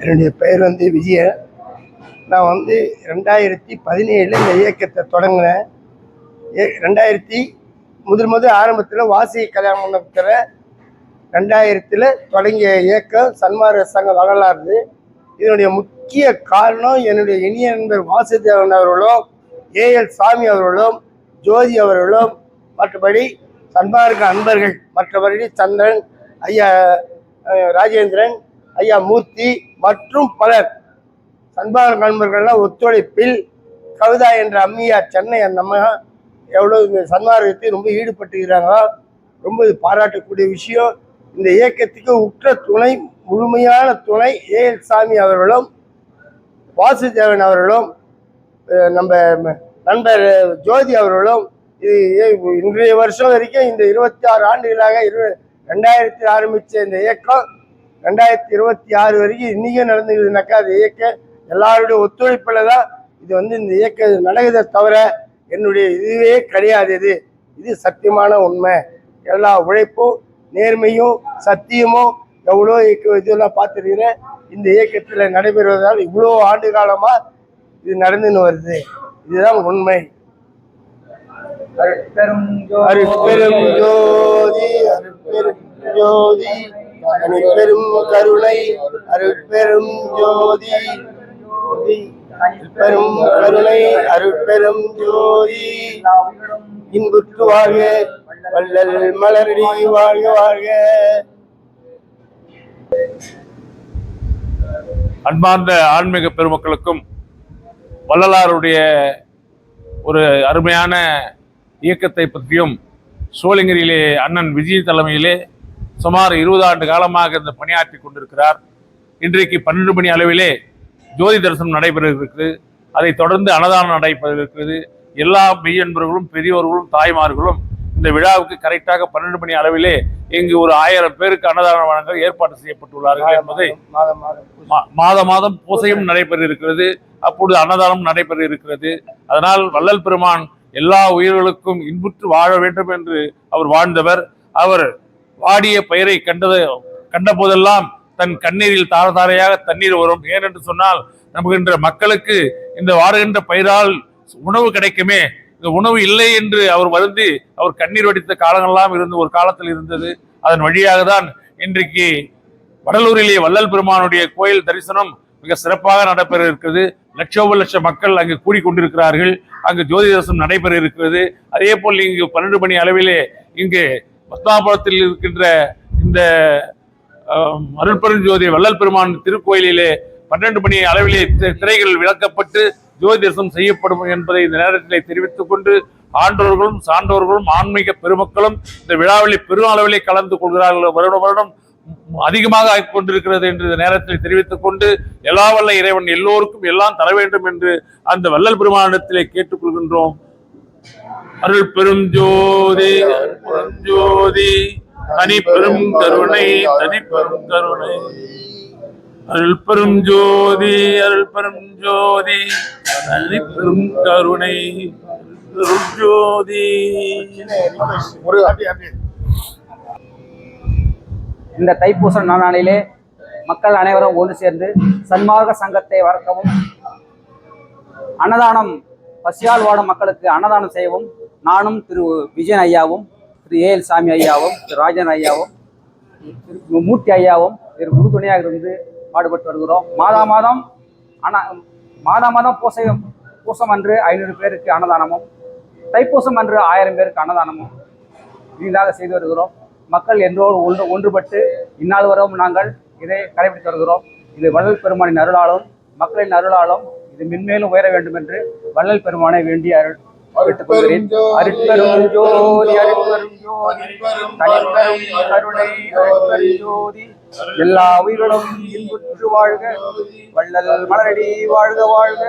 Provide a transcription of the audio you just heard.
என்னுடைய பெயர் வந்து விஜயன் நான் வந்து ரெண்டாயிரத்தி பதினேழில் இந்த இயக்கத்தை தொடங்கினேன். ஏ- ரெண்டாயிரத்தி முதல் முதல் ஆரம்பத்தில் வாசி கல்யாண மண்டபத்தில் ரெண்டாயிரத்தில் தொடங்கிய இயக்கம் சன்மார்க சங்க வரலாறு. இதனுடைய முக்கிய காரணம் என்னுடைய இனிய நண்பர் வாசுதேவன் அவர்களும் ஏஎல் சாமி அவர்களும் ஜோதி அவர்களும் மற்றபடி சன்மார்க்க அன்பர்கள் மற்றபடி சந்திரன் ஐயா ராஜேந்திரன் ஐயா மூர்த்தி மற்றும் பலர். சன்மார்க்க நண்பர்கள்லாம் ஒத்துழைப்பில் கவிதா என்ற அம்மியா சென்னை அந்த அம்மா எவ்வளோ இந்த சன்மார்க்கத்தை ரொம்ப ஈடுபட்டுகிறாங்களோ ரொம்ப இது பாராட்டக்கூடிய விஷயம். இந்த இயக்கத்துக்கு உற்ற துணை முழுமையான துணை ஏஎல் சாமி அவர்களும் வாசுதேவன் அவர்களும் நம்ம நண்பர் ஜோதி அவர்களும் இது ஏ- இன்றைய வருஷம் வரைக்கும் இந்த இருபத்தி ஆறு ஆண்டுகளாக இரு ரெண்டாயிரத்தி ஆரம்பித்த இந்த இயக்கம் ரெண்டாயிரத்தி இருபத்தி ஆறு வரைக்கும் இன்றைக்கும் நடந்துக்குதுனாக்கா அது இயக்கம் எல்லாருடைய ஒத்துழைப்பில் தான் இது வந்து இந்த இயக்கம் நடக்குதே தவிர என்னுடைய இதுவே கிடையாது இது. இது சத்தியமான உண்மை. எல்லா உழைப்பும் நேர்மையும் சத்தியமும் எவ்வளோ இயக்க இதெல்லாம் பார்த்துருக்கிறேன். இந்த இயக்கத்தில் நடைபெறுவதால் இவ்வளோ ஆண்டு காலமாக இது நடந்துன்னு வருது. இதுதான் உண்மை. அருட்பெரும் ஜோதி அருட்பெரும் ஜோதி ஜோதி. அருட்பெரும் கருணை அருட்பெரும் ஜோதி. அருட்பெரும் கருணை அருட்பெரும் ஜோதி. இன்புற்று வாழ்க வள்ளல் மலரடி வாழ்க வாழ்க. அன்பார்ந்த ஆன்மீக பெருமக்களுக்கும் வள்ளலாருடைய ஒரு அருமையான இயக்கத்தை பற்றியும் சோளிங்கரியிலே அண்ணன் விஜய் தலைமையிலே சுமார் இருபது ஆண்டு காலமாக இந்த பணியாற்றி கொண்டிருக்கிறார். இன்றைக்கு பன்னெண்டு மணி அளவிலே ஜோதி தரிசனம் நடைபெற இருக்குது அதைத் தொடர்ந்து அன்னதானம் நடைபெற இருக்கிறது எல்லா மெய்யன்பர்களும் பெரியோர்களும் தாய்மார்களும் இந்த விழாவுக்கு கரெக்டாக பன்னெண்டு மணி அளவிலே இங்கு ஒரு ஆயிரம் பேருக்கு அன்னதானம் வழங்க ஏற்பாடு செய்யப்பட்டுள்ளார்கள் என்பதை மாதம் மாதம் மா- மாத மாதம் பூசையும் நடைபெற இருக்கிறது அப்பொழுது அன்னதானம் நடைபெற இருக்கிறது அதனால் வள்ளல் பெருமான் எல்லா உயிர்களுக்கும் இன்புற்று வாழ வேண்டும் என்று அவர் வாழ்ந்தவர். அவர் வாடிய பயிரை கண்டது கண்ட போதெல்லாம் தன் கண்ணீரில் தார தாரையாக தண்ணீர் வரும். ஏனென்று சொன்னால் நமக்கு மக்களுக்கு இந்த வாடுகின்ற பயிரால் உணவு கிடைக்குமே. இந்த உணவு இல்லை என்று அவர் வருந்தி அவர் கண்ணீர் வடித்த காலங்கள்லாம் இருந்து ஒரு காலத்தில் இருந்தது. அதன் வழியாக தான் இன்றைக்கு வடலூரிலே வள்ளல் பெருமானுடைய கோயில் தரிசனம் மிக சிறப்பாக நடைபெற இருக்கிறது லட்சோப லட்சம் மக்கள் அங்கு கூடிக்கொண்டிருக்கிறார்கள். அங்கு ஜோதி தரிசனம் நடைபெற இருக்கிறது அதே போல் இங்கு பன்னெண்டு மணி அளவிலே இங்கு பத்மாபுரத்தில் இருக்கின்ற இந்த அஹ், அருட்பெருஞ்சோதி வள்ளல் பெருமான் திருக்கோயிலிலே பன்னெண்டு மணி அளவிலே திரைகள் விளக்கப்பட்டு ஜோதி தரிசனம் செய்யப்படும் என்பதை இந்த நேரத்திலே தெரிவித்துக் கொண்டு ஆண்டோர்களும் சான்றோர்களும் ஆன்மீக பெருமக்களும் இந்த விழாவிலே பெரும் அளவிலே கலந்து கொள்கிறார்கள். வருடம் வருடம் அதிகமாக ஆகிக் கொண்டிருக்கிறது என்று இந்த நேரத்தில் தெரிவித்துக் கொண்டு எல்லா வல்ல இறைவன் எல்லோருக்கும் எல்லாம் தர வேண்டும் என்று அந்த வள்ளல் பெருமானிடத்திலே கேட்டுக்கொள்கின்றோம் அருள் பெரும் ஜோதி அருள் பெரும் ஜோதி தனி பெரும் கருணை தனி பெரும் கருணை. அருள் பெரும் ஜோதி அருள் பெரும் ஜோதி தனி பெரும் கருணை. பெரும் ஜோதி. இந்த தைப்பூச நாளிலே மக்கள் அனைவரும் ஒன்று சேர்ந்து சன்மார்க்க சங்கத்தை வளர்க்கவும் அன்னதானம் பசியால் வாடும் மக்களுக்கு அன்னதானம் செய்யவும் நானும் திரு விஜயன் ஐயாவும் திரு ஏஎல் சாமி ஐயாவும் திரு ராஜன் ஐயாவும் திரு மூர்த்தி ஐயாவும் திரு உறுதுணையாக இருந்து பாடுபட்டு வருகிறோம். மாதா மாதம் அனா மாதா மாதம் பூசை பூசம் அன்று ஐநூறு பேருக்கு அன்னதானமும் தைப்பூசம் அன்று ஆயிரம் பேருக்கு அன்னதானமும் இனிதாக செய்து வருகிறோம். மக்கள் என்றோடு ஒன்று ஒன்றுபட்டு இந்நாள் வரவும் நாங்கள் இதை கடைபிடித்து வருகிறோம். இது வள்ளல் பெருமானின் அருளாலும் மக்களின் அருளாலும் இது மென்மேலும் உயர வேண்டும் என்று வள்ளல் பெருமானை வேண்டி அருள் கேட்டுக் கொள்கிறேன். அருட்பெரும் ஜோதி அருட்பெரும் ஜோதி தனிப்பெரும் கருணை அருட்பெரும் ஜோதி. எல்லா உயிர்களும் இன்புற்று வாழ்க. வள்ளல் மலரடி வாழ்க வாழ்க.